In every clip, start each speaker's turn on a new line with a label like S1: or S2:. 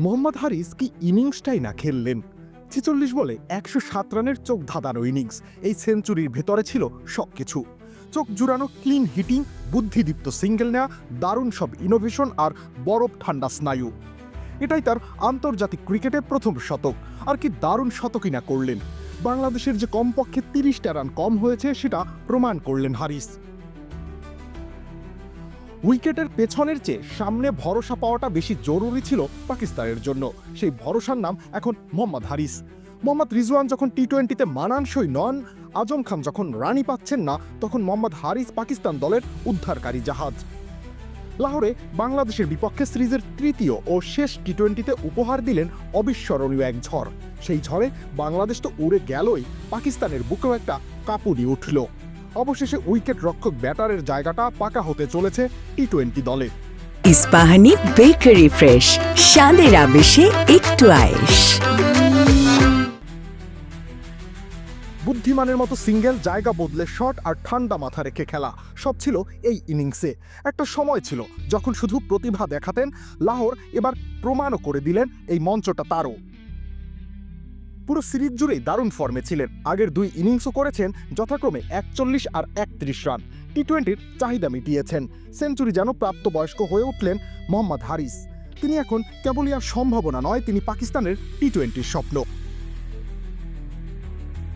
S1: মোহাম্মদ হারিস কি ইনিংসটাই না খেললেন? ছেচল্লিশ বলে একশো সাত রানের চোখ ধাঁধানো ইনিংস। এই সেঞ্চুরির ভেতরে ছিল সবকিছু। চোখ জুড়ানো ক্লিন হিটিং, বুদ্ধিদীপ্ত সিঙ্গেল নেওয়া দারুণ সব ইনোভেশন আর বরফ ঠান্ডা স্নায়ু। এটাই তার আন্তর্জাতিক ক্রিকেটে প্রথম শতক। আর কি দারুণ শতকই না করলেন। বাংলাদেশের যে কমপক্ষে তিরিশটা রান কম হয়েছে সেটা প্রমাণ করলেন হারিস। উইকেটের পেছনের চেয়ে সামনে ভরসা পাওয়াটা বেশি জরুরি ছিল পাকিস্তানের জন্য। সেই ভরসার নাম এখন মোহাম্মদ হারিস। মোহাম্মদ রিজওয়ান যখন টি টোয়েন্টিতে মানানসই নন, আজম খান যখন রানি পাচ্ছেন না, তখন মোহাম্মদ হারিস পাকিস্তান দলের উদ্ধারকারী জাহাজ। লাহোরে বাংলাদেশের বিপক্ষে সিরিজের তৃতীয় ও শেষ টি টোয়েন্টিতে উপহার দিলেন অবিস্মরণীয় এক ঝড়। সেই ঝড়ে বাংলাদেশ তো উড়ে গেলই, পাকিস্তানের বুকেও একটা কাপুরি উঠল। অবশেষে উইকেট রক্ষক ব্যাটারের জায়গাটা পাকা হতে চলেছে টি টোয়েন্টি দলে।
S2: ইস্পাহানি বেকারি ফ্রেশ স্বাদের আবেশে একটু আয়েশ।
S1: বুদ্ধিমানের মতো সিঙ্গেল জায়গা বদলে শট আর ঠান্ডা মাথা রেখে খেলা সব ছিল এই ইনিংসে। একটা সময় ছিল যখন শুধু প্রতিভা দেখাতেন লাহোর এবার প্রমাণও করে দিলেন এই মঞ্চটা তারও। পুরো সিরিজ জুড়েই দারুণ ফর্মে ছিলেন। আগের দুই ইনিংসও করেছেন, যথাক্রমে একচল্লিশ আর একত্রিশ রান। টি টোয়েন্টির চাহিদা মিটিয়েছেন। সেঞ্চুরি যেন প্রাপ্তবয়স্ক হয়ে উঠলেন মোহাম্মদ হারিস। তিনি এখন কেবলই আর সম্ভাবনা নয়, তিনি পাকিস্তানের টি টোয়েন্টির স্বপ্ন।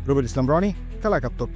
S1: রবিল ইসলাম, রনি, খেলা একাত্তর।